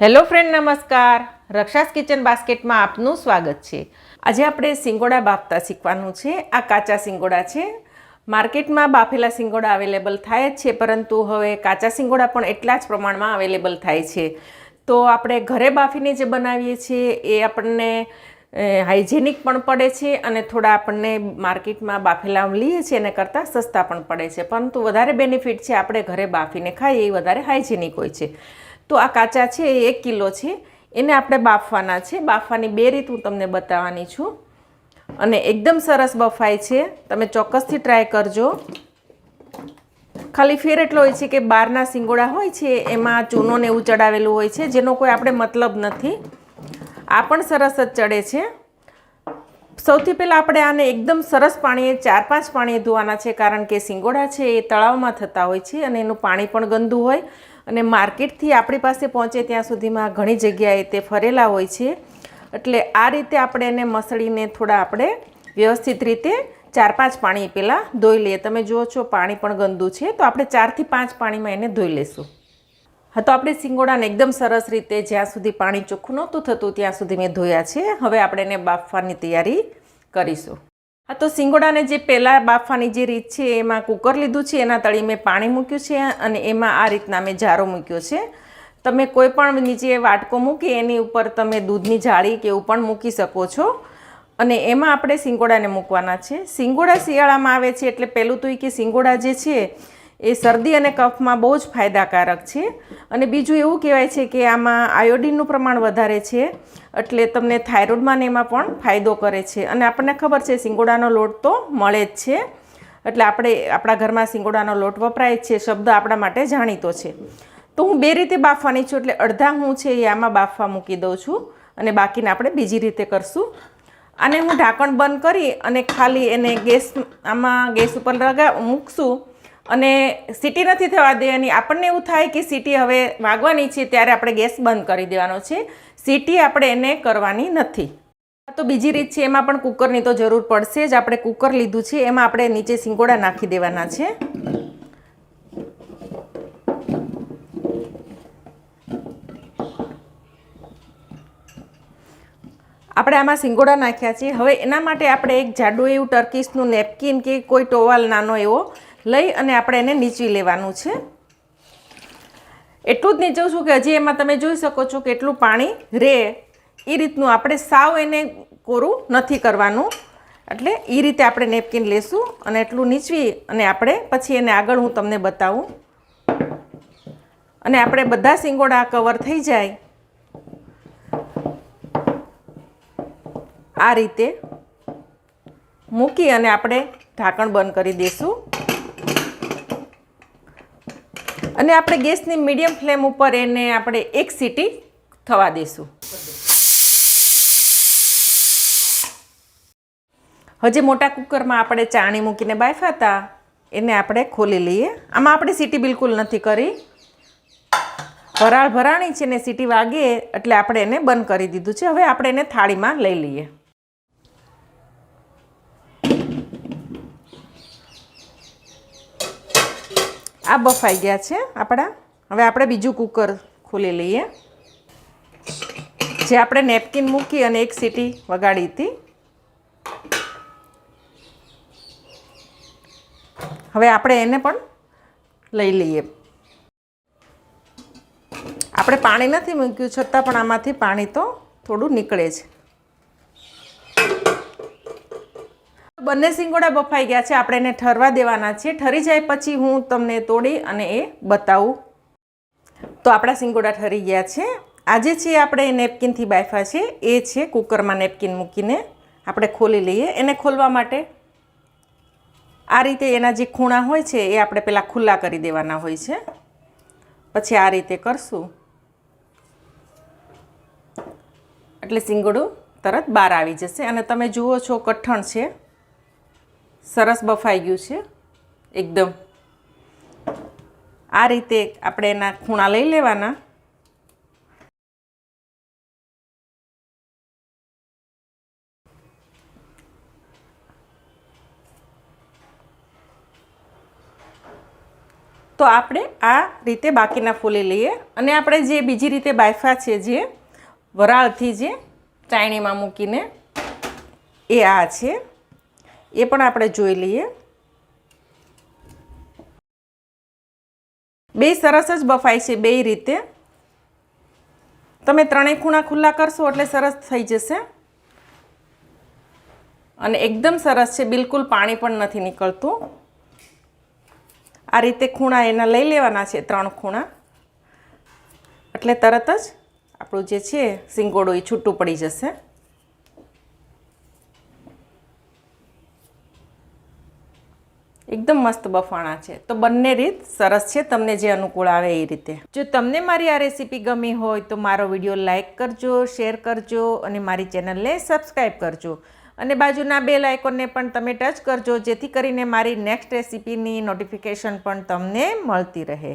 Hello friend, નમસ્કાર. રક્ષાસ kitchen બાસ્કેટમાં આપનું સ્વાગત છે. આજે આપણે સિંગોડા બાફતા શીખવાનું છે. આ કાચા સિંગોડા છે. માર્કેટમાં બાફેલા સિંગોડા અવેલેબલ થાય જ છે, પરંતુ હવે કાચા સિંગોડા પણ એટલા જ પ્રમાણમાં અવેલેબલ થાય છે. તો આપણે ઘરે બાફીને જે બનાવીએ છીએ, એ આપણને હાઇજેનિક પણ પડે છે અને થોડા આપણને માર્કેટમાં બાફેલા લઈએ છીએ, એના કરતાં સસ્તા પણ પડે છે. પરંતુ વધારે બેનિફિટ છે આપણે ઘરે બાફીને ખાઈએ, એ વધારે હાઇજેનિક હોય છે. તો આ કાચા છે, એ એક કિલો છે. એને આપણે બાફવાના છે. બાફવાની બે રીત હું તમને બતાવવાની છું. અને એકદમ સરસ બફાય છે. તમે ચોક્કસથી ટ્રાય કરજો. ખાલી ફેર એટલો હોય છે કે બહારના સિંગોડા હોય છે, એમાં ચૂનો ને એવું ચડાવેલું હોય છે, જેનો કોઈ આપણે મતલબ નથી. આ પણ સરસ જ ચડે છે. સૌથી પહેલાં આપણે આને એકદમ સરસ પાણીએ, ચાર પાંચ પાણીએ ધોવાના છે, કારણ કે સિંગોડા છે એ તળાવમાં થતા હોય છે અને એનું પાણી પણ ગંદુ હોય. અને માર્કેટથી આપણી પાસે પહોંચે ત્યાં સુધીમાં ઘણી જગ્યાએ તે ફરેલા હોય છે. એટલે આ રીતે આપણે એને મસળીને થોડા આપણે વ્યવસ્થિત રીતે ચાર પાંચ પાણી પહેલાં ધોઈ લઈએ. તમે જુઓ છો પાણી પણ ગંદુ છે. તો આપણે ચારથી પાંચ પાણીમાં એને ધોઈ લઈશું. હા, તો આપણે સિંગોડાને એકદમ સરસ રીતે જ્યાં સુધી પાણી ચોખ્ખું નહોતું થતું, ત્યાં સુધી મેં ધોયા છે. હવે આપણે એને બાફવાની તૈયારી કરીશું. હા, તો સિંગોડાને જે પહેલાં બાફવાની જે રીત છે, એમાં કુકર લીધું છે, એના તળી મેં પાણી મૂક્યું છે અને એમાં આ રીતના મેં જારો મૂક્યો છે. તમે કોઈ પણ નીચે વાટકો મૂકી, એની ઉપર તમે દૂધની જાળી કે એવું પણ મૂકી શકો છો. અને એમાં આપણે સિંગોડાને મૂકવાના છે. સિંગોડા શિયાળામાં આવે છે, એટલે પહેલું તો એ કે સિંગોડા જે છે એ શરદી અને કફમાં બહુ જ ફાયદાકારક છે. અને બીજું એવું કહેવાય છે કે આમાં આયોડિનનું પ્રમાણ વધારે છે, એટલે તમને થાઇરોઇડમાં એમાં પણ ફાયદો કરે છે. અને આપણને ખબર છે સિંગોડાનો લોટ તો મળે જ છે. એટલે આપણે આપણા ઘરમાં સિંગોડાનો લોટ વપરાય છે, શબ્દ આપણા માટે જાણીતો છે. તો હું બે રીતે બાફવાની છું, એટલે અડધા હું છે એ આમાં બાફવા મૂકી દઉં છું. અને બાકીને આપણે બીજી રીતે કરશું. આને હું ઢાંકણ બંધ કરી અને ખાલી એને ગેસ, આમાં ગેસ ઉપર લગા મૂકશું. અને સીટી નથી થવા દેવાની. આપણને એવું થાય કે સીટી હવે વાગવાની છે ત્યારે આપણે ગેસ બંધ કરી દેવાનો છે. સીટી આપણે એને કરવાની નથી. તો બીજી રીત છે, એમાં પણ કુકરની તો જરૂર પડશે જ. આપણે કુકર લીધું છે, એમાં આપણે નીચે સિંગોડા નાખી દેવાના છે. આપણે આમાં સિંગોડા નાખ્યા છે. હવે એના માટે આપણે એક જાડું એવું ટર્કીશનું નેપકિન કે કોઈ ટોવાલ નાનો એવો લઈ અને આપણે એને નીચવી લેવાનું છે. એટલું જ નીચવું છું કે હજી એમાં તમે જોઈ શકો છો કે એટલું પાણી રહે એ રીતનું આપણે સાવ એને કોરું નથી કરવાનું. એટલે એ રીતે આપણે નેપકિન લેશું અને એટલું નીચવી અને આપણે પછી એને આગળ હું તમને બતાવું. અને આપણે બધા સિંગોડા કવર થઈ જાય. આ રીતે મૂકી અને આપણે ઢાંકણ બંધ કરી દઈશું અને આપણે ગેસની મીડિયમ ફ્લેમ ઉપર એને આપણે એક સીટી થવા દઈશું. હજી મોટા કુકરમાં આપણે ચાણી મૂકીને બાફ્યા હતા. એને આપણે ખોલી લઈએ. આમાં આપણે સીટી બિલકુલ નથી કરી. ભરાળ ભરાણી છે ને સીટી વાગે એટલે આપણે એને બંધ કરી દીધું છે. હવે આપણે એને થાળીમાં લઈ લઈએ. આ બફાઈ ગયા છે આપણા. હવે આપણે બીજું કુકર ખોલી લઈએ. જે આપણે નેપકિન મૂકી અને એક સીટી વગાડી હતી. હવે આપણે એને પણ લઈ લઈએ. આપણે પાણી નથી મૂક્યું, છતાં પણ આમાંથી પાણી તો થોડું નીકળે છે. બંને સિંગોડા બફાઈ ગયા છે. આપણે એને ઠરવા દેવાના છે ઠરી જાય પછી હું તમને તોડી અને એ બતાવું. તો આપણા સિંગોડા ઠરી ગયા છે. આજે છે આપણે નેપકિનથી બાફા છે, એ છે કુકરમાં નેપકિન મૂકીને આપણે ખોલી લઈએ. એને ખોલવા માટે આ રીતે એના જે ખૂણા હોય છે, એ આપણે પહેલાં ખુલ્લા કરી દેવાના હોય છે. પછી આ રીતે કરશું. એટલે સિંગોડું તરત બહાર આવી જશે. અને તમે જુઓ છો કઠણ છે. સરસ બફાઈ ગયું છે. એકદમ. આ રીતે આપણે એના ખૂણા લઈ લેવાના. તો આપણે આ રીતે બાકીના ફૂલી લઈએ અને આપણે જે બીજી રીતે બાયફા છે જે, વરાળથી જે ચાયણીમાં મૂકીને, એ આ છે. એ પણ આપણે જોઈ લઈએ. બે સરસ જ બફાય છે બે રીતે. તમે ત્રણેય ખૂણા ખુલ્લા કરશો એટલે સરસ થઈ જશે. અને એકદમ સરસ છે, બિલકુલ પાણી પણ નથી નીકળતું. આ રીતે ખૂણા એના લઈ લેવાના છે, ત્રણ ખૂણા. એટલે તરત જ આપણું જે છે, સિંગોડું એ છૂટું પડી જશે. એકદમ મસ્ત બફાણા છે. તો બંને રીત સરસ છે, તમને જે અનુકૂળ આવે એ રીતે. જો તમને મારી આ રેસીપી ગમી હોય તો મારો વીડિયો લાઇક કરજો, શેર કરજો અને મારી ચેનલને સબસ્ક્રાઈબ કરજો. અને બાજુના બે લાઇકોનને પણ તમે ટચ કરજો, જેથી કરીને મારી નેક્સ્ટ રેસીપીની નોટિફિકેશન પણ તમને મળતી રહે.